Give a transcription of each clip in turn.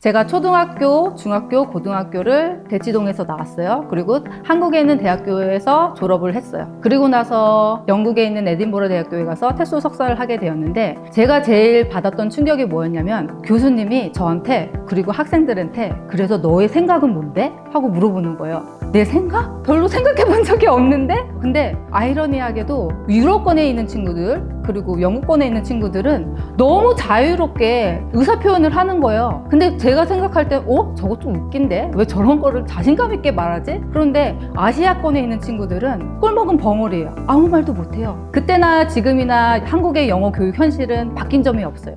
제가 초등학교, 중학교, 고등학교를 대치동에서 나왔어요. 그리고 한국에 있는 대학교에서 졸업을 했어요. 그리고 나서 영국에 있는 에딘버러 대학교에 가서 테소 석사를 하게 되었는데 제가 제일 받았던 충격이 뭐였냐면 교수님이 저한테 그리고 학생들한테 그래서 너의 생각은 뭔데? 하고 물어보는 거예요. 내 생각? 별로 생각해 본 적이 없는데? 근데 아이러니하게도 유럽권에 있는 친구들 그리고 영국권에 있는 친구들은 너무 자유롭게 의사 표현을 하는 거예요. 근데 제가 생각할 때, 어? 저거 좀 웃긴데? 왜 저런 거를 자신감 있게 말하지? 그런데 아시아권에 있는 친구들은 꿀먹은 벙어리예요. 아무 말도 못해요. 그때나 지금이나 한국의 영어 교육 현실은 바뀐 점이 없어요.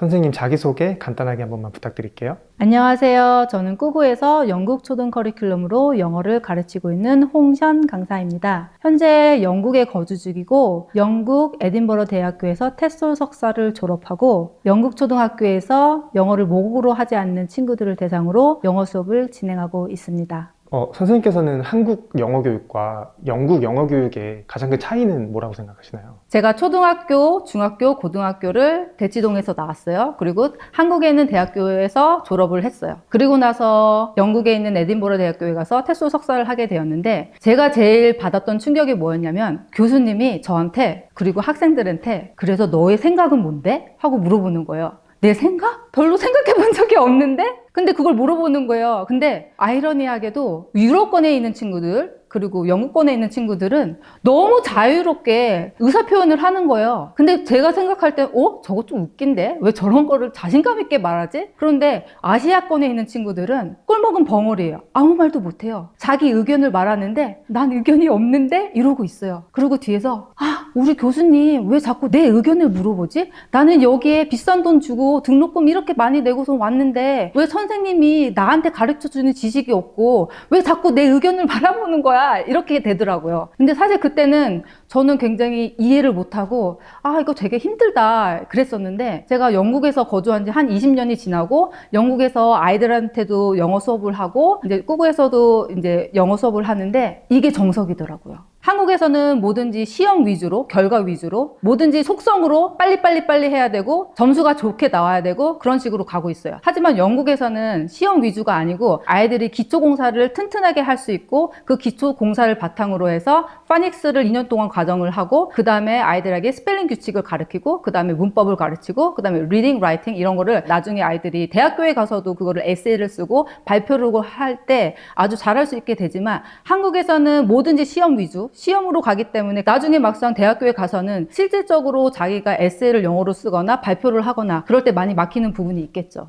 선생님 자기소개 간단하게 한 번만 부탁드릴게요. 안녕하세요. 저는 꾸구에서 영국 초등 커리큘럼으로 영어를 가르치고 있는 홍션 강사입니다. 현재 영국에 거주 중이고 영국 에딘버러 대학교에서 테솔 석사를 졸업하고 영국 초등학교에서 영어를 모국어로 하지 않는 친구들을 대상으로 영어 수업을 진행하고 있습니다. 어, 선생님께서는 한국 영어 교육과 영국 영어 교육의 가장 큰 차이는 뭐라고 생각하시나요? 제가 초등학교, 중학교, 고등학교를 대치동에서 나왔어요. 그리고 한국에 있는 대학교에서 졸업을 했어요. 그리고 나서 영국에 있는 에딘버러 대학교에 가서 테솔 석사를 하게 되었는데 제가 제일 받았던 충격이 뭐였냐면 교수님이 저한테 그리고 학생들한테 그래서 너의 생각은 뭔데? 하고 물어보는 거예요. 내 생각? 별로 생각해 본 적이 없는데? 근데 그걸 물어보는 거예요. 근데 아이러니하게도 유럽권에 있는 친구들, 그리고 영국권에 있는 친구들은 너무 자유롭게 의사 표현을 하는 거예요. 근데 제가 생각할 때, 어? 저거 좀 웃긴데? 왜 저런 거를 자신감 있게 말하지? 그런데 아시아권에 있는 친구들은 꿀먹은 벙어리예요. 아무 말도 못해요. 자기 의견을 말하는데 난 의견이 없는데? 이러고 있어요. 그리고 뒤에서 아, 우리 교수님 왜 자꾸 내 의견을 물어보지? 나는 여기에 비싼 돈 주고 등록금 이렇게 많이 내고서 왔는데 왜 선생님이 나한테 가르쳐 주는 지식이 없고 왜 자꾸 내 의견을 바라보는 거야? 이렇게 되더라고요. 근데 사실 그때는 저는 굉장히 이해를 못하고 아 이거 되게 힘들다 그랬었는데 제가 영국에서 거주한 지 한 20년이 지나고 영국에서 아이들한테도 영어 수업을 하고 이제 꾸구에서도 이제 영어 수업을 하는데 이게 정석이더라고요. 한국에서는 뭐든지 시험 위주로, 결과 위주로, 뭐든지 속성으로 빨리빨리 빨리 해야 되고, 점수가 좋게 나와야 되고, 그런 식으로 가고 있어요. 하지만 영국에서는 시험 위주가 아니고, 아이들이 기초공사를 튼튼하게 할 수 있고, 그 기초공사를 바탕으로 해서, 파닉스를 2년 동안 과정을 하고, 그 다음에 아이들에게 스펠링 규칙을 가르치고, 그 다음에 문법을 가르치고, 그 다음에 리딩, 라이팅 이런 거를 나중에 아이들이 대학교에 가서도 그거를 에세이를 쓰고, 발표를 할 때 아주 잘할 수 있게 되지만, 한국에서는 뭐든지 시험 위주, 시험으로 가기 때문에 나중에 막상 대학교에 가서는 실질적으로 자기가 에세이를 영어로 쓰거나 발표를 하거나 그럴 때 많이 막히는 부분이 있겠죠.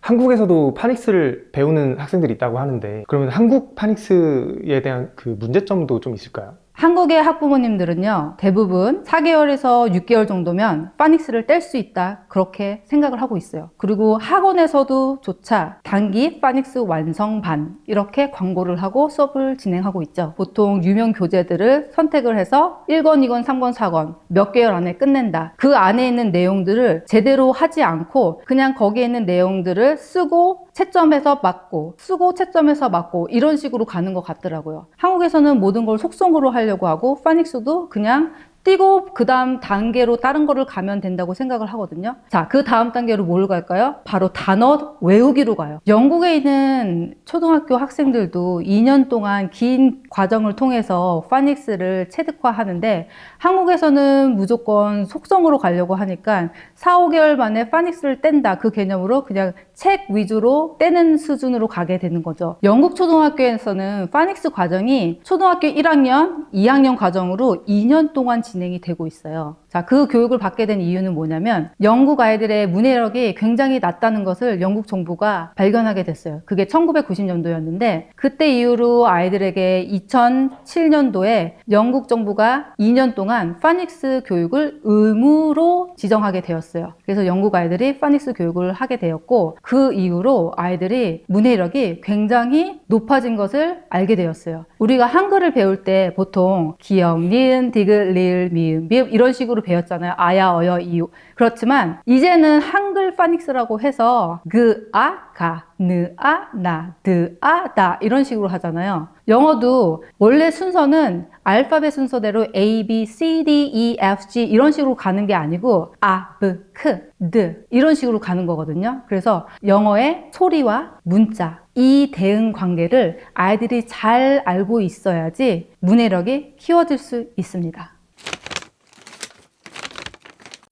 한국에서도 파닉스를 배우는 학생들이 있다고 하는데 그러면 한국 파닉스에 대한 그 문제점도 좀 있을까요? 한국의 학부모님들은요, 대부분 4개월에서 6개월 정도면 파닉스를 뗄 수 있다. 그렇게 생각을 하고 있어요. 그리고 학원에서도 조차 단기 파닉스 완성반 이렇게 광고를 하고 수업을 진행하고 있죠. 보통 유명 교재들을 선택을 해서 1권, 2권, 3권, 4권 몇 개월 안에 끝낸다. 그 안에 있는 내용들을 제대로 하지 않고 그냥 거기에 있는 내용들을 쓰고 채점해서 맞고 쓰고 채점해서 맞고 이런 식으로 가는 것 같더라고요. 한국에서는 모든 걸 속성으로 하려고 하고 파닉스도 그냥 띄고 그 다음 단계로 다른 거를 가면 된다고 생각을 하거든요. 자, 그 다음 단계로 뭘 갈까요? 바로 단어 외우기로 가요. 영국에 있는 초등학교 학생들도 2년 동안 긴 과정을 통해서 파닉스를 체득화하는데 한국에서는 무조건 속성으로 가려고 하니까 4, 5개월 만에 파닉스를 뗀다 그 개념으로 그냥 책 위주로 떼는 수준으로 가게 되는 거죠. 영국 초등학교에서는 파닉스 과정이 초등학교 1학년, 2학년 과정으로 2년 동안 진행이 되고 있어요. 자, 그 교육을 받게 된 이유는 뭐냐면 영국 아이들의 문해력이 굉장히 낮다는 것을 영국 정부가 발견하게 됐어요. 그게 1990년도였는데 그때 이후로 아이들에게 2007년도에 영국 정부가 2년 동안 파닉스 교육을 의무로 지정하게 되었어요. 그래서 영국 아이들이 파닉스 교육을 하게 되었고 그 이후로 아이들이 문해력이 굉장히 높아진 것을 알게 되었어요. 우리가 한글을 배울 때 보통 기역, 니은, 디귿, 리을, 리을, 미음, 미음 이런 식으로 배웠잖아요. 아야, 어여, 이유. 그렇지만 이제는 한글 파닉스라고 해서 그, 아, 가, 느, 아, 나, 드, 아, 다 이런 식으로 하잖아요. 영어도 원래 순서는 알파벳 순서대로 A, B, C, D, E, F, G 이런 식으로 가는 게 아니고 아, b, 크, 드 이런 식으로 가는 거거든요. 그래서 영어의 소리와 문자 이 대응 관계를 아이들이 잘 알고 있어야지 문해력이 키워질 수 있습니다.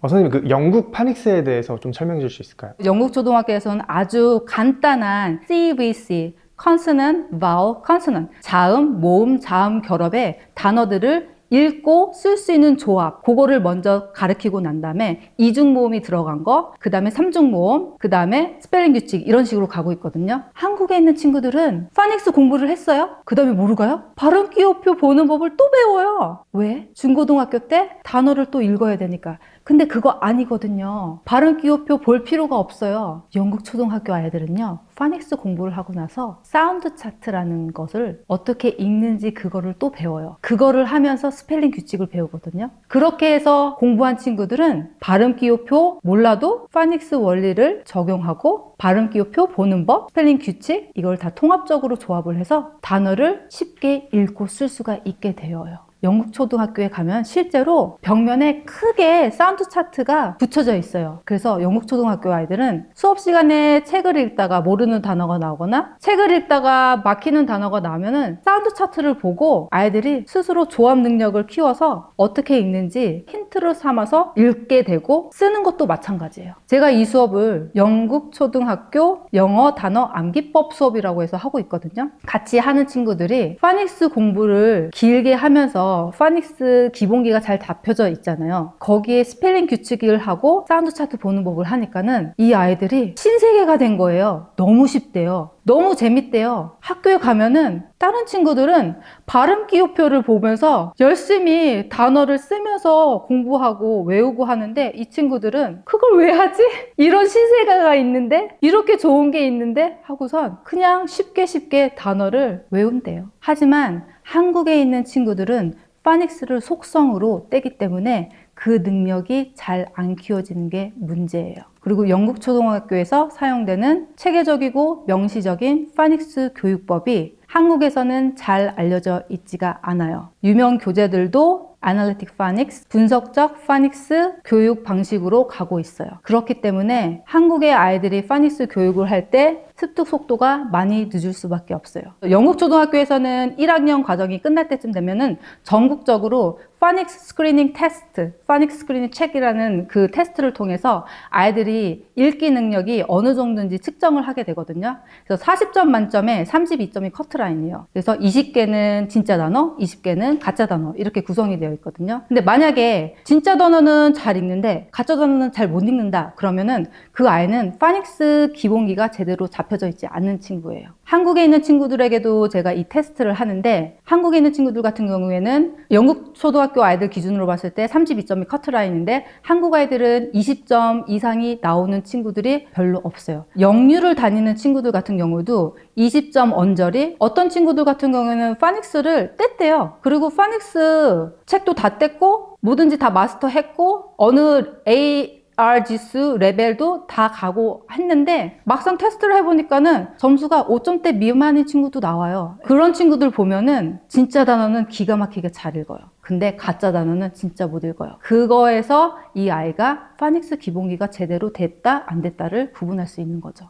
어, 선생님 그 영국 파닉스에 대해서 좀 설명해 줄 수 있을까요? 영국 초등학교에서는 아주 간단한 CVC consonant, vowel, consonant 자음, 모음, 자음 결합의 단어들을 읽고 쓸 수 있는 조합 그거를 먼저 가르치고 난 다음에 이중 모음이 들어간 거, 그 다음에 삼중 모음, 그 다음에 스펠링 규칙 이런 식으로 가고 있거든요. 한국에 있는 친구들은 파닉스 공부를 했어요. 그 다음에 모르 가요? 발음 끼워표 보는 법을 또 배워요. 왜? 중고등학교 때 단어를 또 읽어야 되니까. 근데 그거 아니거든요. 발음 끼워표 볼 필요가 없어요. 영국 초등학교 아이들은요. 파닉스 공부를 하고 나서 사운드 차트라는 것을 어떻게 읽는지 그거를 또 배워요. 그거를 하면서 스펠링 규칙을 배우거든요. 그렇게 해서 공부한 친구들은 발음 끼워표 몰라도 파닉스 원리를 적용하고 발음 끼워표 보는 법, 스펠링 규칙 이걸 다 통합적으로 조합을 해서 단어를 쉽게 읽고 쓸 수가 있게 되어요. 영국 초등학교에 가면 실제로 벽면에 크게 사운드 차트가 붙여져 있어요. 그래서 영국 초등학교 아이들은 수업 시간에 책을 읽다가 모르는 단어가 나오거나 책을 읽다가 막히는 단어가 나오면은 사운드 차트를 보고 아이들이 스스로 조합 능력을 키워서 어떻게 읽는지 힌트를 삼아서 읽게 되고 쓰는 것도 마찬가지예요. 제가 이 수업을 영국 초등학교 영어 단어 암기법 수업이라고 해서 하고 있거든요. 같이 하는 친구들이 파닉스 공부를 길게 하면 서 파닉스 기본기가 잘 잡혀져 있잖아요. 거기에 스펠링 규칙을 하고 사운드 차트 보는 법을 하니까는 이 아이들이 신세계가 된 거예요. 너무 쉽대요. 너무 재밌대요. 학교에 가면은 다른 친구들은 발음 기호표를 보면서 열심히 단어를 쓰면서 공부하고 외우고 하는데 이 친구들은 그걸 왜 하지? 이런 신세계가 있는데 이렇게 좋은 게 있는데 하고선 그냥 쉽게 쉽게 단어를 외운대요. 하지만 한국에 있는 친구들은 파닉스를 속성으로 떼기 때문에 그 능력이 잘 안 키워지는 게 문제예요. 그리고 영국 초등학교에서 사용되는 체계적이고 명시적인 파닉스 교육법이 한국에서는 잘 알려져 있지가 않아요. 유명 교재들도 아날리틱 파닉스, 분석적 파닉스 교육 방식으로 가고 있어요. 그렇기 때문에 한국의 아이들이 파닉스 교육을 할 때 습득 속도가 많이 늦을 수밖에 없어요. 영국 초등학교에서는 1학년 과정이 끝날 때쯤 되면은 전국적으로 파닉스 스크리닝 테스트, 파닉스 스크리닝 책이라는 그 테스트를 통해서 아이들이 읽기 능력이 어느 정도인지 측정을 하게 되거든요. 그래서 40점 만점에 32점이 커트라 인이에요. 그래서 20개는 진짜 단어, 20개는 가짜 단어 이렇게 구성이 되어 있거든요. 근데 만약에 진짜 단어는 잘 읽는데 가짜 단어는 잘 못 읽는다 그러면은 그 아이는 파닉스 기본기가 제대로 잡혀져 있지 않은 친구예요. 한국에 있는 친구들에게도 제가 이 테스트를 하는데 한국에 있는 친구들 같은 경우에는 영국 초등학교 아이들 기준으로 봤을 때 32점이 커트라인인데 한국 아이들은 20점 이상이 나오는 친구들이 별로 없어요. 영유를 다니는 친구들 같은 경우도 20점 언저리 어떤 친구들 같은 경우에는 파닉스를 뗐대요. 그리고 파닉스 책도 다 뗐고 뭐든지 다 마스터했고 어느 A R 지수 레벨도 다 가고 했는데 막상 테스트를 해보니까는 점수가 5점대 미만인 친구도 나와요. 그런 친구들 보면은 진짜 단어는 기가 막히게 잘 읽어요. 근데 가짜 단어는 진짜 못 읽어요. 그거에서 이 아이가 파닉스 기본기가 제대로 됐다 안 됐다를 구분할 수 있는 거죠.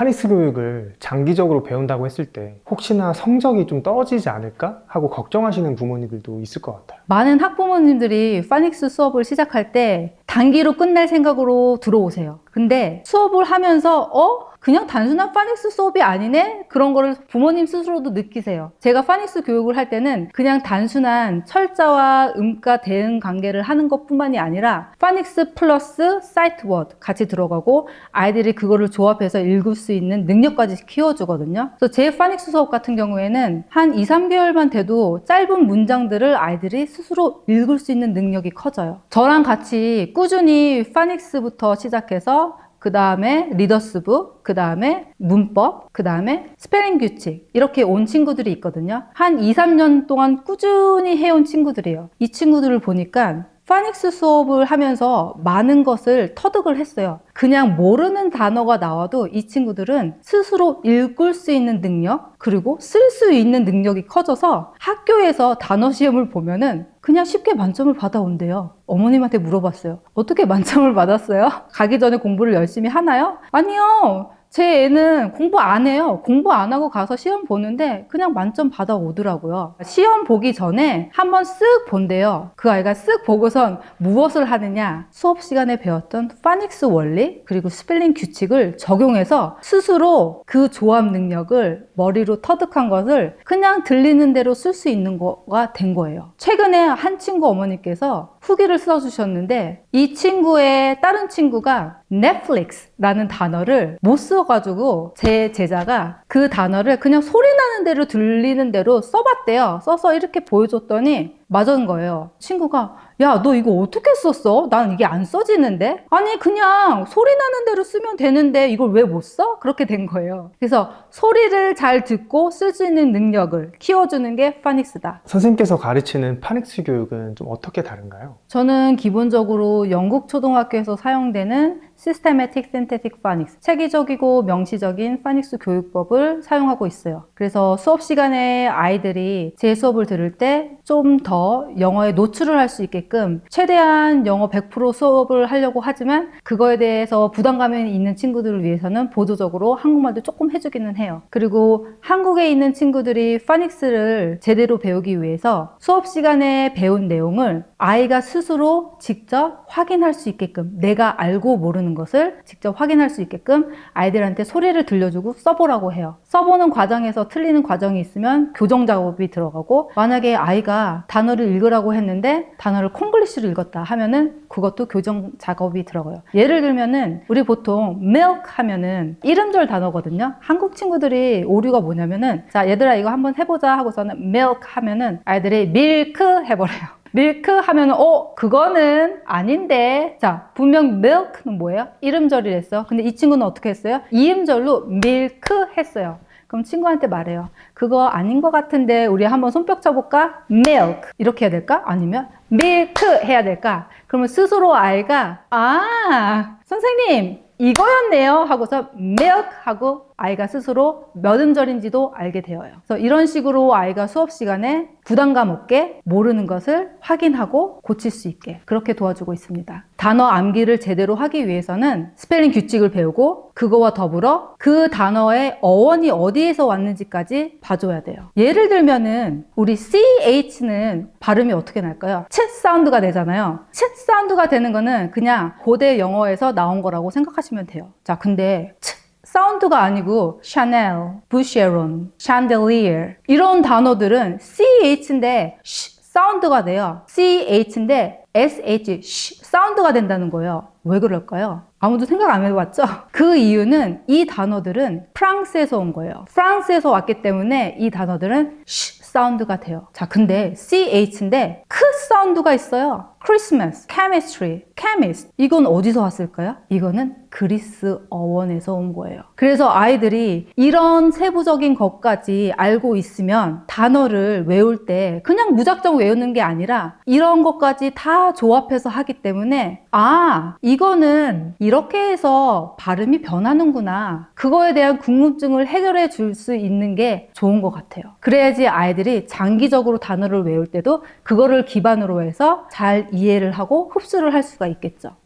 파닉스 교육을 장기적으로 배운다고 했을 때 혹시나 성적이 좀 떨어지지 않을까 하고 걱정하시는 부모님들도 있을 것 같아요. 많은 학부모님들이 파닉스 수업을 시작할 때 단기로 끝낼 생각으로 들어오세요. 근데 수업을 하면서 어? 그냥 단순한 파닉스 수업이 아니네? 그런 거를 부모님 스스로도 느끼세요. 제가 파닉스 교육을 할 때는 그냥 단순한 철자와 음가 대응 관계를 하는 것 뿐만이 아니라 파닉스 플러스 사이트 워드 같이 들어가고 아이들이 그거를 조합해서 읽을 수 있는 능력까지 키워주거든요. 그래서 제 파닉스 수업 같은 경우에는 한 2, 3개월만 돼도 짧은 문장들을 아이들이 스스로 읽을 수 있는 능력이 커져요. 저랑 같이 꾸준히 파닉스부터 시작해서 그 다음에 리더스북, 그 다음에 문법, 그 다음에 스페링 규칙 이렇게 온 친구들이 있거든요. 한 2, 3년 동안 꾸준히 해온 친구들이에요. 이 친구들을 보니까 파닉스 수업을 하면서 많은 것을 터득을 했어요. 그냥 모르는 단어가 나와도 이 친구들은 스스로 읽을 수 있는 능력, 그리고 쓸 수 있는 능력이 커져서 학교에서 단어 시험을 보면은 그냥 쉽게 만점을 받아온대요. 어머님한테 물어봤어요. 어떻게 만점을 받았어요? 가기 전에 공부를 열심히 하나요? 아니요. 제 애는 공부 안 해요. 공부 안 하고 가서 시험 보는데 그냥 만점 받아 오더라고요. 시험 보기 전에 한번 쓱 본대요. 그 아이가 쓱 보고선 무엇을 하느냐? 수업 시간에 배웠던 파닉스 원리 그리고 스펠링 규칙을 적용해서 스스로 그 조합 능력을 머리로 터득한 것을 그냥 들리는 대로 쓸 수 있는 거가 된 거예요. 최근에 한 친구 어머니께서 후기를 써주셨는데 이 친구의 다른 친구가 넷플릭스라는 단어를 못 써가지고 제 제자가 그 단어를 그냥 소리 나는 대로 들리는 대로 써봤대요. 써서 이렇게 보여줬더니 맞은 거예요. 친구가 야, 너 이거 어떻게 썼어? 난 이게 안 써지는데? 아니, 그냥 소리 나는 대로 쓰면 되는데 이걸 왜 못 써? 그렇게 된 거예요. 그래서 소리를 잘 듣고 쓸 수 있는 능력을 키워주는 게 파닉스다. 선생님께서 가르치는 파닉스 교육은 좀 어떻게 다른가요? 저는 기본적으로 영국 초등학교에서 사용되는 Systematic Synthetic Phonics, 체계적이고 명시적인 파닉스 교육법을 사용하고 있어요. 그래서 수업 시간에 아이들이 제 수업을 들을 때 좀 더 영어에 노출을 할 수 있게끔 최대한 영어 100% 수업을 하려고 하지만 그거에 대해서 부담감이 있는 친구들을 위해서는 보조적으로 한국말도 조금 해주기는 해요. 그리고 한국에 있는 친구들이 파닉스를 제대로 배우기 위해서 수업 시간에 배운 내용을 아이가 스스로 직접 확인할 수 있게끔 내가 알고 모르는 것을 직접 확인할 수 있게끔 아이들한테 소리를 들려주고 써보라고 해요. 써보는 과정에서 틀리는 과정이 있으면 교정 작업이 들어가고 만약에 아이가 단어를 읽으라고 했는데 단어를 콩글리시로 읽었다 하면은 그것도 교정 작업이 들어가요. 예를 들면은 우리 보통 milk 하면은 이름절 단어거든요. 한국 친구들이 오류가 뭐냐면은 자 얘들아 이거 한번 해보자 하고서는 milk 하면은 아이들이 milk 해버려요. 밀크 하면 어 그거는 아닌데 자 분명 milk는 뭐예요? 이름절이랬어. 근데 이 친구는 어떻게 했어요? 이음절로 milk 했어요. 그럼 친구한테 말해요. 그거 아닌 것 같은데 우리 한번 손뼉 쳐볼까? milk 이렇게 해야 될까? 아니면 milk 해야 될까? 그러면 스스로 아이가 아 선생님 이거였네요 하고서 milk 하고 아이가 스스로 몇 음절인지도 알게 되어요. 그래서 이런 식으로 아이가 수업 시간에 부담감 없게 모르는 것을 확인하고 고칠 수 있게 그렇게 도와주고 있습니다. 단어 암기를 제대로 하기 위해서는 스펠링 규칙을 배우고 그거와 더불어 그 단어의 어원이 어디에서 왔는지까지 봐줘야 돼요. 예를 들면은 우리 CH는 발음이 어떻게 날까요? 치 사운드가 되잖아요. 치 사운드가 되는 거는 그냥 고대 영어에서 나온 거라고 생각하시면 돼요. 자, 근데 치 사운드가 아니고 샤넬, 부쉐론, 샹델리어 이런 단어들은 CH인데 쉬 사운드가 돼요. CH인데 SH 쉬 사운드가 된다는 거예요. 왜 그럴까요? 아무도 생각 안 해봤죠? 그 이유는 이 단어들은 프랑스에서 온 거예요. 프랑스에서 왔기 때문에 이 단어들은 쉬 사운드가 돼요. 자, 근데 CH인데 크 사운드가 있어요. Christmas, chemistry, chemist. 이건 어디서 왔을까요? 이거는 그리스 어원에서 온 거예요. 그래서 아이들이 이런 세부적인 것까지 알고 있으면 단어를 외울 때 그냥 무작정 외우는 게 아니라 이런 것까지 다 조합해서 하기 때문에 아, 이거는 이렇게 해서 발음이 변하는구나. 그거에 대한 궁금증을 해결해 줄 수 있는 게 좋은 것 같아요. 그래야지 아이들이 장기적으로 단어를 외울 때도 그거를 기반으로 해서 잘 이해를 하고 흡수를 할 수가 있겠죠.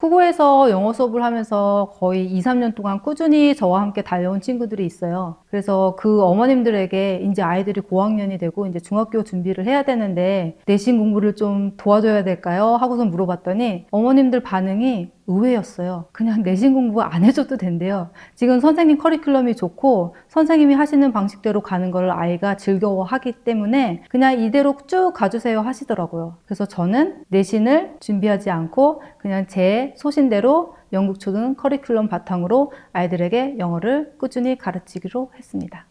후고에서 영어 수업을 하면서 거의 2, 3년 동안 꾸준히 저와 함께 달려온 친구들이 있어요. 그래서 그 어머님들에게 이제 아이들이 고학년이 되고 이제 중학교 준비를 해야 되는데 내신 공부를 좀 도와줘야 될까요? 하고서 물어봤더니 어머님들 반응이 의외였어요. 그냥 내신 공부 안 해줘도 된대요. 지금 선생님 커리큘럼이 좋고 선생님이 하시는 방식대로 가는 걸 아이가 즐거워하기 때문에 그냥 이대로 쭉 가주세요 하시더라고요. 그래서 저는 내신을 준비하지 않고 그냥 제 소신대로 영국 초등 커리큘럼 바탕으로 아이들에게 영어를 꾸준히 가르치기로 했습니다.